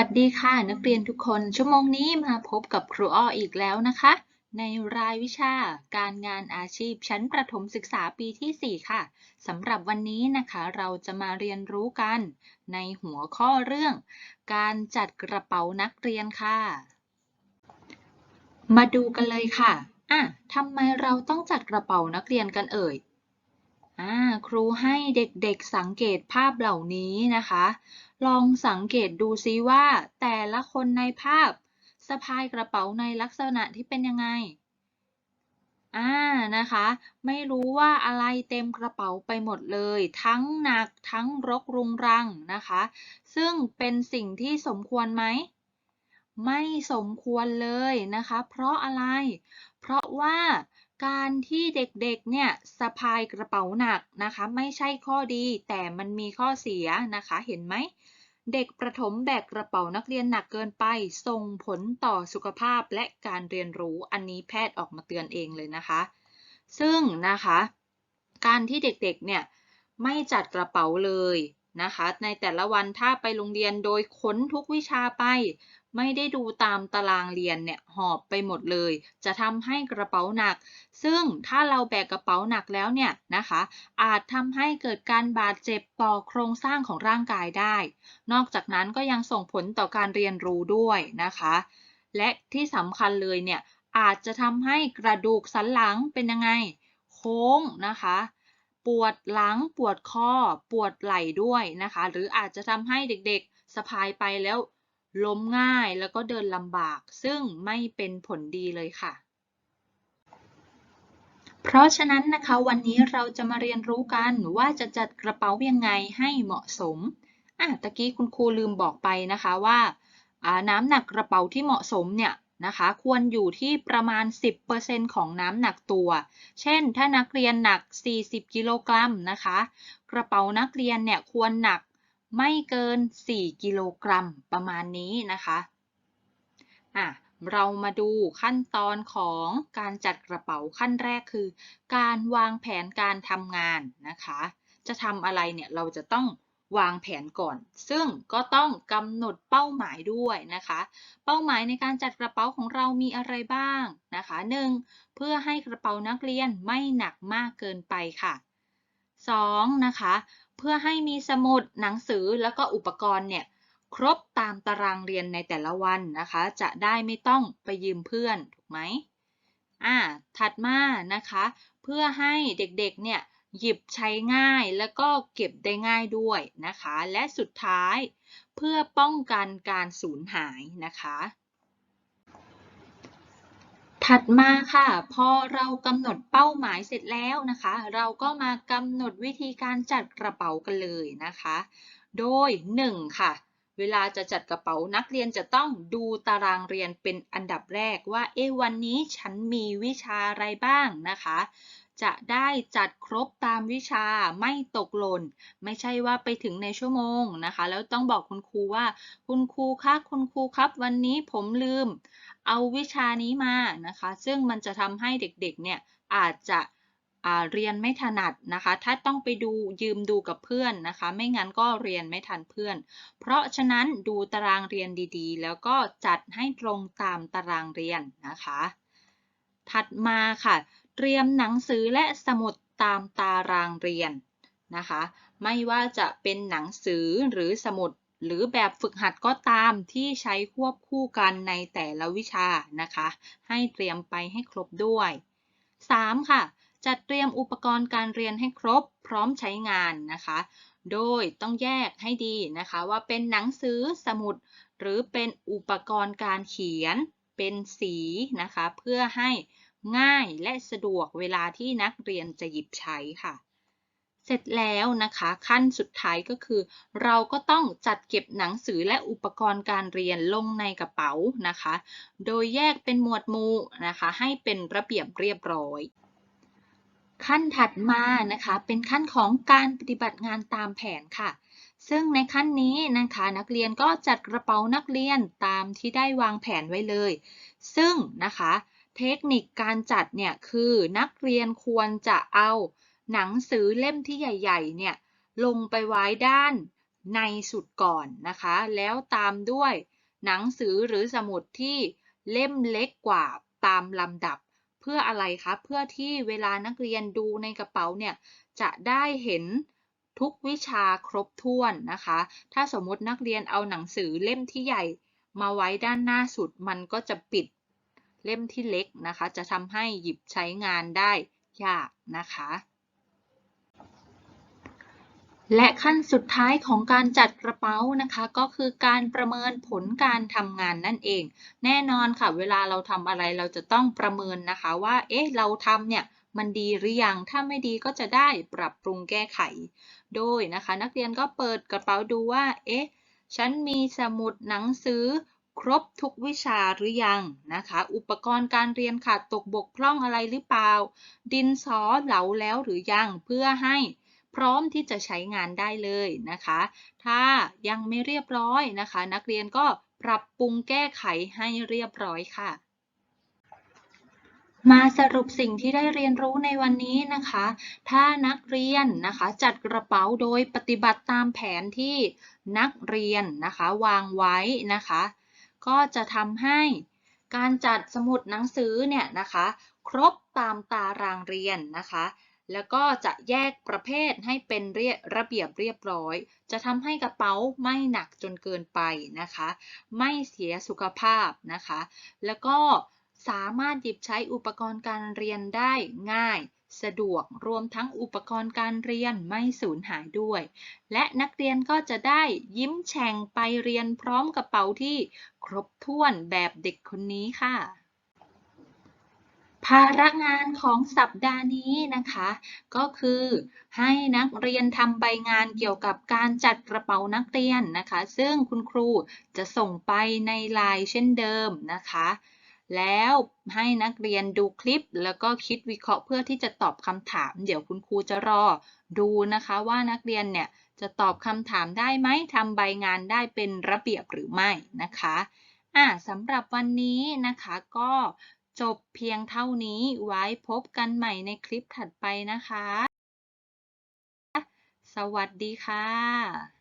วัสดีค่ะ นักเรียนทุกคน ชั่วโมงนี้มาพบกับครูอ้ออีกแล้วนะคะ ในรายวิชาการงานอาชีพชั้นประถมศึกษาปีที่ 4 ค่ะสำหรับวันนี้นะคะเราจะมาเรียนรู้กัน ในหัวข้อเรื่อง การจัดกระเป๋านักเรียนค่ะ มาดูกันเลยค่ะอะทำไมเราต้องจัดกระเป๋านักเรียนกันเอ่ย ครูให้เด็กๆสังเกตภาพเหล่านี้นะคะ ลองสังเกตดูซิว่า แต่ละคนในภาพสะพายกระเป๋าในลักษณะที่เป็นยังไง อ่า นะคะ ไม่รู้ว่าอะไรเต็มกระเป๋าไปหมดเลย ทั้งหนักทั้งรกรุงรังนะคะ ซึ่งเป็นสิ่งที่สมควรไหม ไม่สมควรเลยนะคะ เพราะอะไร เพราะว่า การที่เด็กๆ เนี่ยสะพายกระเป๋าหนักนะคะ ไม่ใช่ข้อดีแต่มันมีข้อเสียนะคะ เห็นไหม เด็กประถมแบกกระเป๋านักเรียนหนักเกินไป ส่งผลต่อสุขภาพและการเรียนรู้อันนี้แพทย์ออกมาเตือนเองเลยนะคะ ซึ่งนะคะ การที่เด็กๆ เนี่ยไม่จัดกระเป๋าเลยนะคะ ในแต่ละวันถ้าไปโรงเรียนโดยขนทุกวิชาไป ไม่ได้ดูตามตารางเรียนเนี่ยหอบไปหมดเลย จะทำให้กระเป๋าหนัก ซึ่งถ้าเราแบกกระเป๋าหนักแล้วเนี่ยนะคะ อาจทำให้เกิดการบาดเจ็บต่อโครงสร้างของร่างกายได้ นอกจากนั้นก็ยังส่งผลต่อการเรียนรู้ด้วยนะคะ และที่สำคัญเลยเนี่ยอาจจะทำให้กระดูกสันหลังเป็นยังไง โค้งนะคะปวดหลังปวดคอปวดไหล่ด้วยนะคะ หรืออาจจะทำให้เด็กๆสะพายไปแล้ว ล้มง่ายแล้วก็เดินลำบาก ซึ่งไม่เป็นผลดีเลยค่ะ เพราะฉะนั้นนะคะ วันนี้เราจะมาเรียนรู้กันว่าจะจัดกระเป๋ายังไงให้เหมาะสมอะตะกี้คุณครูลืมบอกไปนะคะว่าน้ำหนักกระเป๋าที่เหมาะสมเนี่ยนะคะ ควรอยู่ที่ประมาณ 10%ของน้ำหนักตัว เช่น ถ้านักเรียนหนัก 40 กิโลกรัมนะคะ กระเป๋านักเรียนเนี่ยควรหนัก ไม่เกิน 4 กิโลกรัมประมาณนี้นะคะอะเรามาดูขั้นตอนของการจัดกระเป๋าขั้นแรกคือ การวางแผนการทำงานนะคะ จะทำอะไรเนี่ยเราจะต้องวางแผนก่อน ซึ่งก็ต้องกำหนดเป้าหมายด้วยนะคะ เป้าหมายในการจัดกระเป๋าของเรามีอะไรบ้างนะคะ 1. เพื่อให้กระเป๋านักเรียนไม่หนักมากเกินไปค่ะ 2. นะคะ เพื่อให้มีสมุดหนังสือแล้วก็อุปกรณ์เนี่ยครบตามตารางเรียนในแต่ละวันนะคะ จะได้ไม่ต้องไปยืมเพื่อน ถูกไหมอ่าถัดมานะคะ เพื่อให้เด็กๆเนี่ยหยิบใช้ง่ายแล้วก็เก็บได้ง่ายด้วยนะคะ และสุดท้ายเพื่อป้องกันการสูญหายนะคะ ถัดมาค่ะ พอเรากำหนดเป้าหมายเสร็จแล้วนะคะ เราก็มากำหนดวิธีการจัดกระเป๋ากันเลยนะคะ โดย 1 ค่ะ เวลาจะจัดกระเป๋านักเรียนจะต้องดูตารางเรียนเป็นอันดับแรกว่าเอวันนี้ฉันมีวิชาอะไรบ้างนะคะ จะได้จัดครบตามวิชาไม่ตกหล่น ไม่ใช่ว่าไปถึงในชั่วโมงนะคะ แล้วต้องบอกคุณครูว่า คุณครูคะคุณครูครับวันนี้ผมลืม เอาวิชานี้มานะคะ ซึ่งมันจะทำให้เด็กๆเนี่ยอาจจะเรียนไม่ถนัดนะคะ ถ้าต้องไปดูยืมดูกับเพื่อนนะคะ ไม่งั้นก็เรียนไม่ทันเพื่อน เพราะฉะนั้นดูตารางเรียนดีๆ แล้วก็จัดให้ตรงตามตารางเรียนนะคะ ถัดมาค่ะ เตรียมหนังสือและสมุดตามตารางเรียนนะคะ ไม่ว่าจะเป็นหนังสือหรือสมุดหรือแบบฝึกหัดก็ตามที่ใช้ควบคู่กันในแต่ละวิชานะคะ ให้เตรียมไปให้ครบด้วย 3. ค่ะ จัดเตรียมอุปกรณ์การเรียนให้ครบพร้อมใช้งานนะคะ โดยต้องแยกให้ดีนะคะว่าเป็นหนังสือสมุด หรือเป็นอุปกรณ์การเขียน เป็นสีนะคะ เพื่อให้ ง่ายและสะดวกเวลาที่นักเรียนจะหยิบใช้ค่ะ เสร็จแล้วนะคะขั้นสุดท้ายก็คือ เราก็ต้องจัดเก็บหนังสือและอุปกรณ์การเรียนลงในกระเป๋านะคะ โดยแยกเป็นหมวดหมู่นะคะ ให้เป็นระเบียบเรียบร้อยขั้นถัดมานะคะเป็นขั้นของการปฏิบัติงานตามแผนค่ะ ซึ่งในขั้นนี้นะคะนักเรียนก็จัดกระเป๋านักเรียนตามที่ได้วางแผนไว้เลย ซึ่งนะคะ เทคนิคการจัดเนี่ยคือนักเรียนควรจะเอาหนังสือเล่มที่ใหญ่ๆเนี่ยลงไปไว้ด้านในสุดก่อนนะคะ แล้วตามด้วยหนังสือหรือสมุดที่เล่มเล็กกว่าตามลำดับ เพื่ออะไรคะเพื่อที่เวลานักเรียนดูในกระเป๋าเนี่ยจะได้เห็นทุกวิชาครบถ้วนนะคะ ถ้าสมมตินักเรียนเอาหนังสือเล่มที่ใหญ่มาไว้ด้านหน้าสุดมันก็จะปิด เล่มที่เล็กนะคะ จะทำให้หยิบใช้งานได้ยากนะคะ และขั้นสุดท้ายของการจัดกระเป๋านะคะ ก็คือการประเมินผลการทำงานนั่นเอง แน่นอนค่ะเวลาเราทำอะไรเราจะต้องประเมินนะคะว่า เอ๊ะ เราทำเนี่ยมันดีหรือยัง ถ้าไม่ดีก็จะได้ปรับปรุงแก้ไข โดยนะคะ นักเรียนก็เปิดกระเป๋าดูว่า เอ๊ะ ฉันมีสมุดหนังสือ ครบทุกวิชาหรือยังนะคะ อุปกรณ์การเรียนขาดตกบกพร่องอะไรหรือเปล่า ดินสอเหลาแล้วหรือยังเพื่อให้พร้อมที่จะใช้งานได้เลยนะคะ ถ้ายังไม่เรียบร้อยนะคะ นักเรียนก็ปรับปรุงแก้ไขให้เรียบร้อยค่ะ มาสรุปสิ่งที่ได้เรียนรู้ในวันนี้นะคะ ถ้านักเรียนนะคะจัดกระเป๋าโดยปฏิบัติตามแผนที่นักเรียนนะคะวางไว้นะคะ ก็จะทำให้การจัดสมุดหนังสือเนี่ยนะคะ ครบตามตารางเรียนนะคะ แล้วก็จะแยกประเภทให้เป็นเรียระเบียบเรียบร้อย จะทำให้กระเป๋าไม่หนักจนเกินไปนะคะ ไม่เสียสุขภาพนะคะ แล้วก็สามารถหยิบใช้อุปกรณ์การเรียนได้ง่าย สะดวกรวมทั้งอุปกรณ์การเรียนไม่สูญหายด้วย และนักเรียนก็จะได้ยิ้มแฉ่งไปเรียนพร้อมกระเป๋าที่ครบถ้วนแบบเด็กคนนี้ค่ะ ภาระงานของสัปดาห์นี้นะคะ ก็คือให้นักเรียนทำใบงานเกี่ยวกับการจัดกระเป๋านักเรียนนะคะ ซึ่งคุณครูจะส่งไปในไลน์เช่นเดิมนะคะ แล้วให้นักเรียนดูคลิป แล้วก็คิดวิเคราะห์เพื่อที่จะตอบคำถาม เดี๋ยวคุณครูจะรอดูนะคะว่านักเรียนเนี่ยจะตอบคำถามได้ไหมทำใบงานได้เป็นระเบียบหรือไม่นะคะอ่าสำหรับวันนี้นะคะก็จบเพียงเท่านี้ไว้พบกันใหม่ในคลิปถัดไปนะคะ สวัสดีค่ะ